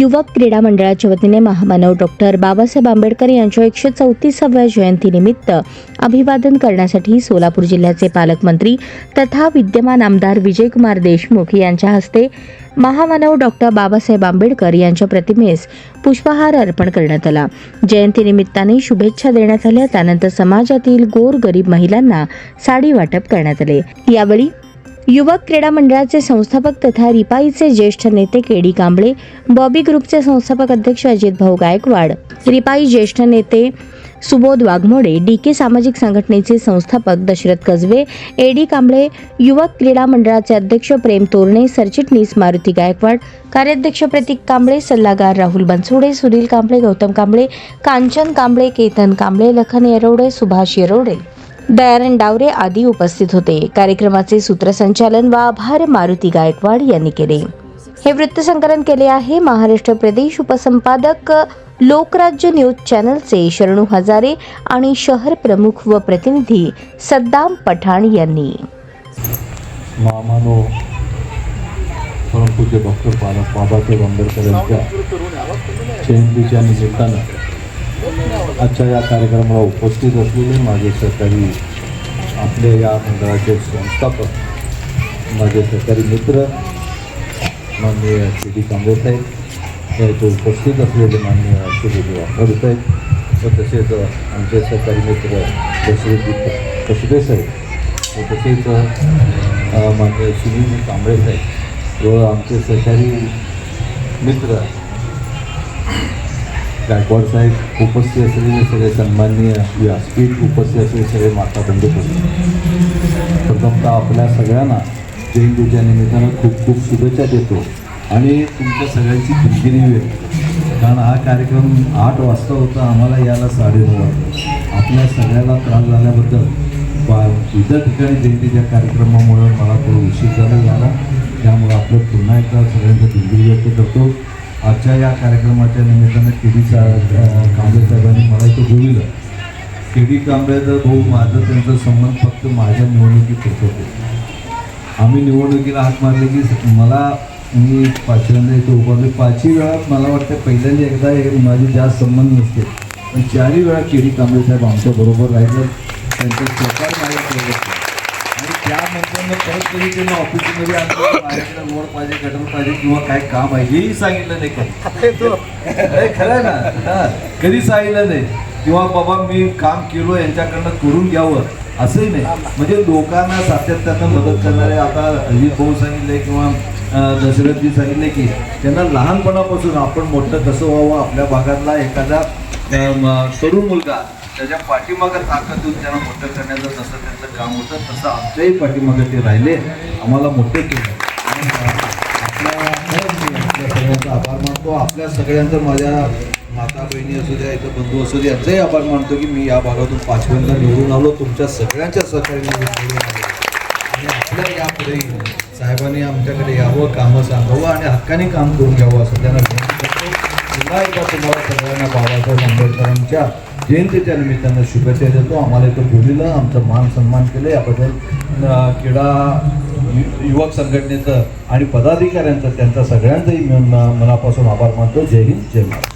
युवक क्रीडा मंडळाच्या वतीने महामानव डॉक्टर बाबासाहेब आंबेडकर यांच्या एकशे चौतीसाव्या जयंतीनिमित्त अभिवादन करण्यासाठी सोलापूर जिल्ह्याचे पालकमंत्री तथा विद्यमान आमदार विजयकुमार देशमुख यांच्या हस्ते महामानव डॉक्टर बाबासाहेब आंबेडकर यांच्या प्रतिमेस पुष्पहार अर्पण करण्यात आला. जयंतीनिमित्ताने शुभेच्छा देण्यात आल्या त्यानंतर समाजातील गोर गरीब महिलांना साडी वाटप करण्यात आले. यावेळी युवक क्रीडा मंडळाचे संस्थापक तथा रिपाईचे ज्येष्ठ नेते केडी कांबळे बॉबी ग्रुपचे संस्थापक अध्यक्ष अजित भाऊ गायकवाड रिपाई ज्येष्ठ नेते सुबोध वाघमोडे डी के सामाजिक संघटनेचे संस्थापक दशरथ कसबे ए डी कांबळे युवक क्रीडा मंडळाचे अध्यक्ष प्रेम तोरणे सरचिटणीस मारुती गायकवाड कार्याध्यक्ष प्रतीक कांबळे सल्लागार राहुल बनसोडे सुनील कांबळे गौतम कांबळे कांचन कांबळे केतन कांबळे लखन येरवडे सुभाष येरवडे. दयानंद डावरे आदी उपस्थित होते. कार्यक्रमाचे सूत्रसंचालन व आभार मारुती गायकवाड यांनी केले. हे वृत्तसंकलन केले आहे महाराष्ट्र प्रदेश उपसंपादक लोकराज्य न्यूज चॅनलचे शरणू हजारे आणि शहर प्रमुख व प्रतिनिधी सद्दाम पठाण यांनी. परमपूज्य डॉक्टर बाला बाबासाहेब आंबेडकर यांच्या जयंतीच्या निमित्तानं आजच्या या कार्यक्रमाला उपस्थित असलेले माझे सहकारी आपल्या या मंडळाचे संस्थापक माझे सरकारी मित्र माननीय सी डी कांबळे साहेब या इथे उपस्थित असलेले माननीय सुरेश वाघाडू साहेब व तसेच आमचे सरकारी मित्र दशरथजी कसबे साहेब व तसेच माननीय सुनील कांबळे साहेब व आमचे सहकारी मित्र गायकवाड साहेब? उपस्थित असलेले सगळे सन्माननीय व्यासपीठ उपस्थित असलेले सगळे माता बंधू प्रथमतः आपल्या सगळ्यांना जयंतीच्या निमित्तानं खूप खूप शुभेच्छा देतो. आणि तुमच्या सगळ्यांची दिलगिरी व्यक्त कारण हा कार्यक्रम आठ वाजता होता आम्हाला यायला साडेनऊ वाजता आपल्या सगळ्याला त्रास झाल्याबद्दल बा इतर ठिकाणी जयंतीच्या कार्यक्रमामुळे मला तो उशीर झाला त्यामुळे आपलं पुन्हा एकदा सगळ्यांचं दिलगिरी व्यक्त करतो. आजच्या या कार्यक्रमाच्या निमित्तानं के डी सा कांबळे साहेबांनी मला इथं बोललं. के डी कांबळेचा भाऊ माझं त्यांचा संबंध फक्त माझ्या निवडणुकीत होते. आम्ही निवडणुकीला हात मारले की मला मी पाचव्यांदा इथं उभारले. पाचही वेळा मला वाटतं पहिल्यांदा एकदा हे माझे जास्त संबंध नसते. पण चारही वेळा के डी कांबळे साहेब आमच्या बरोबर राहिलं. त्यांचं सहकार माझ्या त्यानंतर मग परत कधी त्यांनी ऑफिसमध्ये माझ्याकडे रोड पाहिजे गटर पाहिजे किंवा काय काम आहे हेही सांगितलं नाही कधी. खरं आहे ना? कधी सांगितलं नाही. किंवा बाबा मी काम केलो यांच्याकडनं करून घ्यावं. असंही नाही. म्हणजे लोकांना सातत्यानं मदत करणारे आता अजित भाऊ सांगितले किंवा दशरथजी सांगितले की त्यांना लहानपणापासून आपण मोठं कसं व्हावं आपल्या भागातला एखादा तरुण मुलगा त्याच्या पाठीमागं ताकद देऊन त्यांना मोठं करण्याचं जसं त्यांचं काम होतं. तसं आमच्याही पाठीमागं ते राहिले. आम्हाला मोठे केलं. आपल्या सगळ्यांचा आभार मानतो. आपल्या सगळ्यांचं माझ्या माता बहिणी असू द्या इथं बंधू असू द्या याचाही आभार मानतो की मी या भागातून पाचव्यांदा निवडून आलो. तुमच्या सगळ्यांच्या सहकार्याने निवडून आलो. आणि आपल्या यापुढे साहेबांनी आमच्याकडे यावं कामं सांगावं आणि हक्काने काम करून घ्यावं असं त्यांना पुन्हा एकदा तुम्हाला सगळ्यांना बाबासाहेब आंबेडकरांच्या जयंतीच्या निमित्तानं शुभेच्छा देतो. आम्हाला इथं बोलिलं आमचं मान सन्मान केलं याबद्दल क्रीडा यु- युवक संघटनेचं आणि पदाधिकाऱ्यांचं त्यांचा सगळ्यांचंही म- मनापासून आभार मानतो. जय हिंद जय महाराज